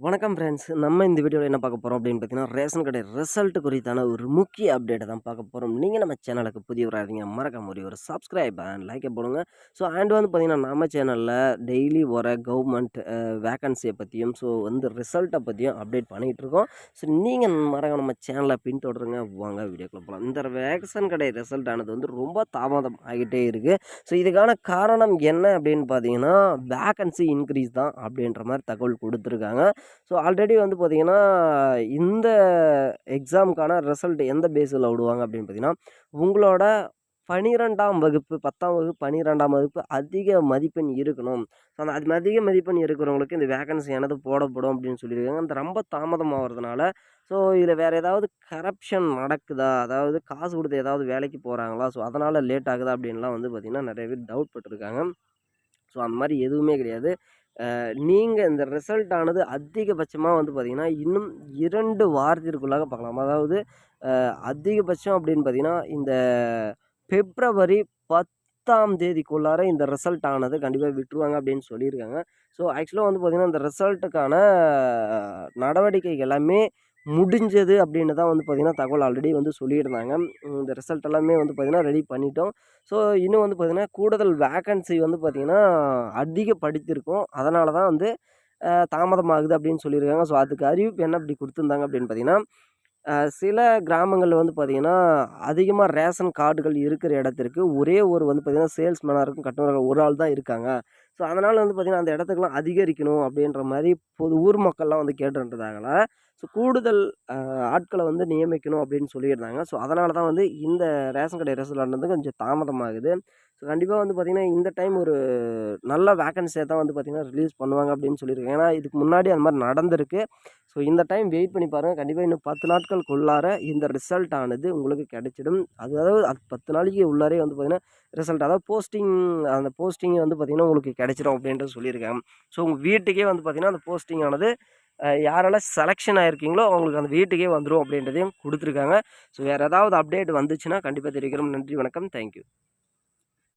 வணக்கம் ஃப்ரெண்ட்ஸ் நம்ம இந்த வீடியோவில் என்ன பார்க்க போகிறோம் அப்படின்னு பார்த்தீங்கன்னா ரேஷன் கடை ரிசல்ட் குறித்தான ஒரு முக்கிய அப்டேட்டை தான் பார்க்க போகிறோம் நீங்கள் நம்ம சேனலுக்கு புதியவராக இருந்தீங்க மறக்காம ஒரு ஒரு சப்ஸ்கிரைப் அண்ட் லைக்கை போடுங்க. ஸோ அண்ட் வந்து பார்த்தீங்கன்னா நம்ம சேனலில் டெய்லி வர கவர்மெண்ட் வேக்கன்சியை பற்றியும் ஸோ வந்து ரிசல்ட்டை பற்றியும் அப்டேட் பண்ணிகிட்டு இருக்கோம். ஸோ நீங்கள் மறக்காம நம்ம சேனலை பின்தொடருங்க. வாங்க வீடியோக்குள்ள போகலாம் இந்த வேக்சன் கடை ரிசல்ட் ஆனது வந்து ரொம்ப தாமதம் ஆகிட்டே இருக்குது ஸோ இதுக்கான காரணம் என்ன அப்படின்னு பார்த்தீங்கன்னா வேக்கன்சி இன்க்ரீஸ் தான் அப்படின்ற மாதிரி தகவல் கொடுத்துருக்காங்க. ஸோ ஆல்ரெடி வந்து பார்த்தீங்கன்னா இந்த எக்ஸாமுக்கான ரிசல்ட் எந்த பேஸில் விடுவாங்க அப்படின்னு பார்த்தீங்கன்னா உங்களோட பனிரெண்டாம் வகுப்பு பத்தாம் வகுப்பு பனிரெண்டாம் வகுப்பு அதிக மதிப்பெண் இருக்கணும். ஸோ அந்த அது அதிக மதிப்பெண் இருக்கிறவங்களுக்கு இந்த வேகன்சி எனது போடப்படும் அப்படின்னு சொல்லியிருக்காங்க. அந்த ரொம்ப தாமதம் ஆகிறதுனால ஸோ இதில் வேறு ஏதாவது கரப்ஷன் நடக்குதா? அதாவது காசு கொடுத்து ஏதாவது வேலைக்கு போகிறாங்களா ஸோ அதனால் லேட் ஆகுதா? அப்படின்லாம் வந்து பார்த்திங்கன்னா நிறைய பேர் டவுட் பட்டிருக்காங்க. ஸோ அந்த மாதிரி எதுவுமே கிடையாது. நீங்கள் இந்த ரிசல்ட் ஆனது அதிகபட்சமாக வந்து பார்த்திங்கன்னா இன்னும் இரண்டு வாரத்திற்குள்ளாக பார்க்கலாம் அதாவது அதிகபட்சம் அப்படின்னு பார்த்திங்கன்னா இந்த பிப்ரவரி பத்தாம் தேதிக்குள்ளார இந்த ரிசல்ட் ஆனது கண்டிப்பாக விட்டுருவாங்க அப்படின்னு சொல்லியிருக்காங்க. ஸோ ஆக்சுவலாக வந்து பார்த்திங்கன்னா இந்த ரிசல்ட்டுக்கான நடவடிக்கை எல்லாமே முடிஞ்சது அப்படின்னு தான் வந்து பார்த்திங்கன்னா தகவல் ஆல்ரெடி வந்து சொல்லியிருந்தாங்க. இந்த ரிசல்ட் எல்லாமே வந்து பார்த்திங்கன்னா ரெடி பண்ணிட்டோம். ஸோ இன்னும் வந்து பார்த்திங்கன்னா கூடுதல் வேக்கன்சி வந்து பார்த்திங்கன்னா அதிகப்படுத்தியிருக்கோம். அதனால தான் வந்து தாமதமாகுது அப்படின்னு சொல்லியிருக்காங்க. ஸோ அதுக்கு அறிவிப்பு என்ன அப்படி கொடுத்துருந்தாங்க அப்படின்னு பார்த்திங்கன்னா சில கிராமங்களில் வந்து பார்த்திங்கன்னா அதிகமாக ரேஷன் கார்டுகள் இருக்கிற இடத்திற்கு ஒரே ஒரு வந்து பார்த்திங்கன்னா சேல்ஸ்மேனாக இருக்கும் கட்டுநர்கள் ஒரு ஆள் தான் இருக்காங்க. ஸோ அதனால் வந்து பார்த்திங்கன்னா அந்த இடத்துக்குலாம் அதிகரிக்கணும் அப்படின்ற மாதிரி பொது ஊர் மக்கள்லாம் வந்து கேட்டுன்றதாகல ஸோ கூடுதல் ஆட்களை வந்து நியமிக்கணும் அப்படின்னு சொல்லியிருந்தாங்க. ஸோ அதனால தான் வந்து இந்த ரேஷன் கடை ரெஸ்டாரண்ட் கொஞ்சம் தாமதமாகுது. ஸோ கண்டிப்பாக வந்து பார்த்திங்கன்னா இந்த டைம் ஒரு நல்ல வேக்கன்சியை தான் வந்து பார்த்திங்கன்னா ரிலீஸ் பண்ணுவாங்க அப்படின்னு சொல்லியிருக்காங்க ஏன்னா இதுக்கு முன்னாடி அந்த மாதிரி நடந்திருக்கு. ஸோ இந்த டைம் வெயிட் பண்ணி பாருங்கள் கண்டிப்பாக இன்னும் பத்து நாட்களுக்குள்ளார இந்த ரிசல்ட் ஆனது உங்களுக்கு கிடைச்சிடும். அதாவது அது பத்து நாளைக்கு உள்ளாரே வந்து பார்த்திங்கன்னா ரிசல்ட் அதாவது போஸ்டிங் அந்த போஸ்டிங் வந்து பார்த்திங்கன்னா உங்களுக்கு கிடைச்சிடும் அப்படின்றது சொல்லியிருக்காங்க. ஸோ உங்கள் வீட்டுக்கே வந்து பார்த்திங்கன்னா அந்த போஸ்டிங் ஆனது யாரெல்லாம் செலெக்ஷன் ஆகிருக்கீங்களோ அவங்களுக்கு அந்த வீட்டுக்கே வந்துடும் அப்படின்றதையும் கொடுத்துருக்காங்க. ஸோ வேறு ஏதாவது அப்டேட் வந்துச்சுன்னா கண்டிப்பாக தெரிவிக்கிறோம். நன்றி வணக்கம். தேங்க்யூ